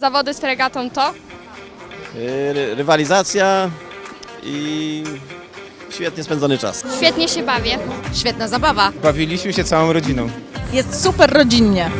Zawody z regatą to? Y, ry- rywalizacja i świetnie spędzony czas. Świetnie się bawię. Świetna zabawa. Bawiliśmy się całą rodziną. Jest super rodzinnie.